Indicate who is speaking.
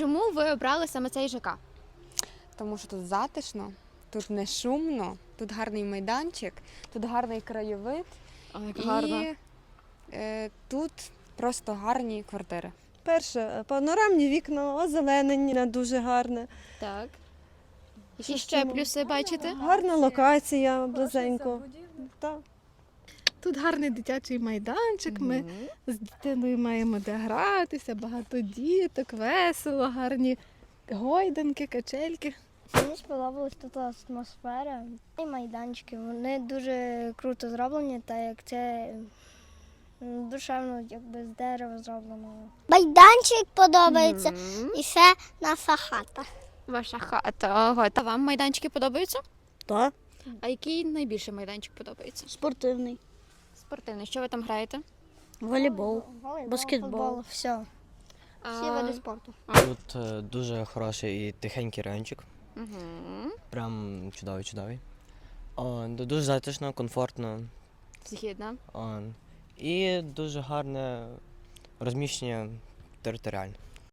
Speaker 1: чому ви обрали саме цей ЖК?
Speaker 2: Тому що тут затишно, тут не шумно, тут гарний майданчик, тут гарний краєвид і е, тут просто гарні квартири.
Speaker 3: Перше, панорамні вікна, озеленення дуже гарне.
Speaker 1: Так.
Speaker 3: Ж
Speaker 1: ще плюси бачите?
Speaker 3: Гарна локація близенько. Так.
Speaker 4: Тут гарний дитячий майданчик. Ми з дитиною маємо де гратися, багато діток, весело, гарні гойданки, качельки.
Speaker 5: Мені сподобалась тут атмосфера і майданчики. Вони дуже круто зроблені, та як це душевно, якби з дерева зроблено.
Speaker 6: Майданчик подобається і ще наша хата.
Speaker 1: Ваша хата. Ого. Та вам майданчики подобаються?
Speaker 7: Так,
Speaker 1: А який найбільше майданчик подобається?
Speaker 7: спортивний,
Speaker 1: Спортивний. Що ви там граєте?
Speaker 7: волейбол.
Speaker 5: Волейбол,
Speaker 7: Баскетбол.
Speaker 5: футбол, все. Всі види спорту.
Speaker 8: Тут е, дуже хороший і тихенький райончик.
Speaker 1: Мгм.
Speaker 8: Прям чудовий, чудовий. О, ду- дуже затишно, комфортно.
Speaker 1: Згідно.
Speaker 8: О, і дуже гарне розміщення територіальне.